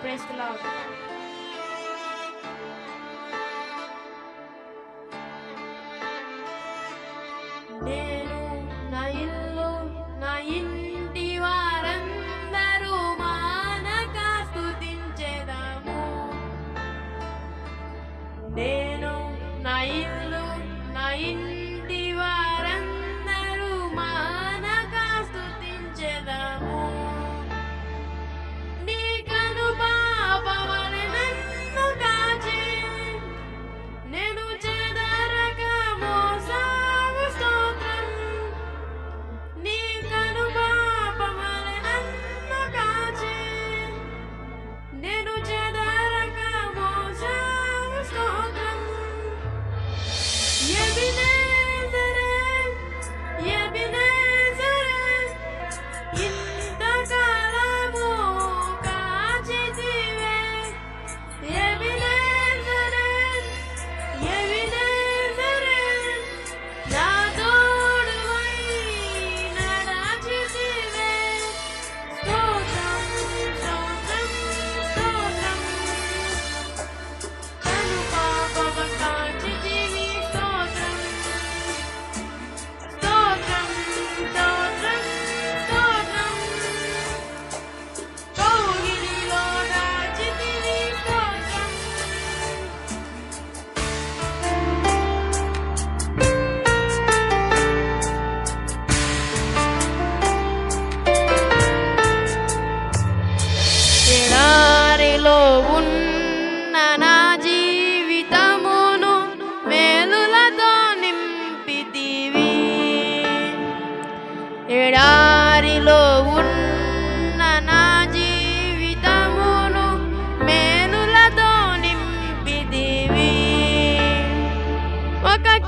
Praise the Lord. నేను నా ఇల్లు నా ఇంటి వారందరూ మానక స్థుతించేదాము నేను నా ఇల్లు నా ఇంటి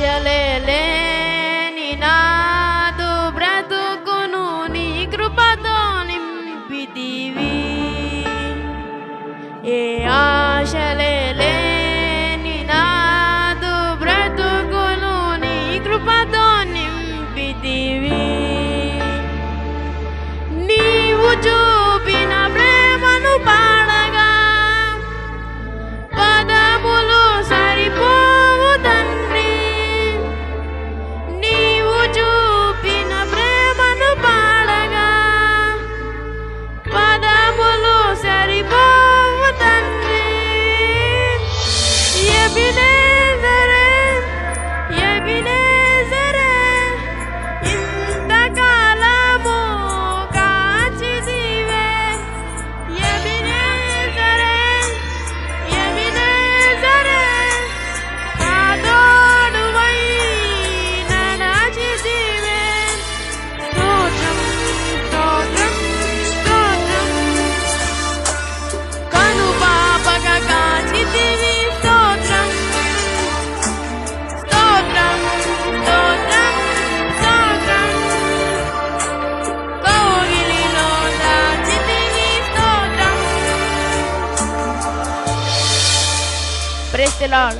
શલે લે ਤੇ ਲਾਲ